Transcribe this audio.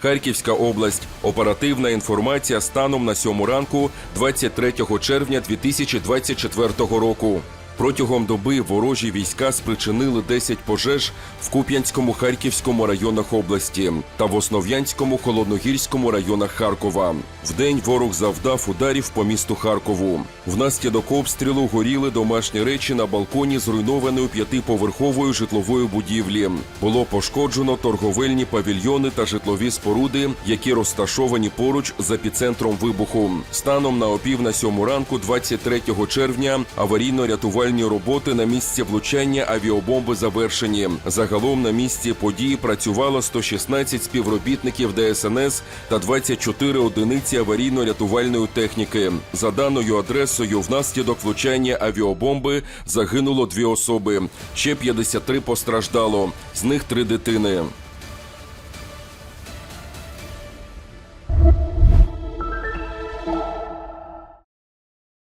Харківська область. Оперативна інформація станом на 7 ранку 23 червня 2024 року. Протягом доби ворожі війська спричинили 10 пожеж в Куп'янському Харківському районах області та в Основ'янському Холодногірському районах Харкова. Вдень ворог завдав ударів по місту Харкову. Внаслідок обстрілу горіли домашні речі на балконі зруйнованої п'ятиповерхової житлової будівлі. Було пошкоджено торговельні павільйони та житлові споруди, які розташовані поруч з епіцентром вибуху. Станом на опів на сьому ранку, 23 червня, аварійно-рятувальні роботи на місці влучання авіабомби завершені. Загалом на місці події працювало 116 співробітників ДСНС та 24 одиниці аварійно-рятувальної техніки. За даною адресою, внаслідок влучання авіабомби загинуло дві особи. Ще 53 постраждало, з них три дитини.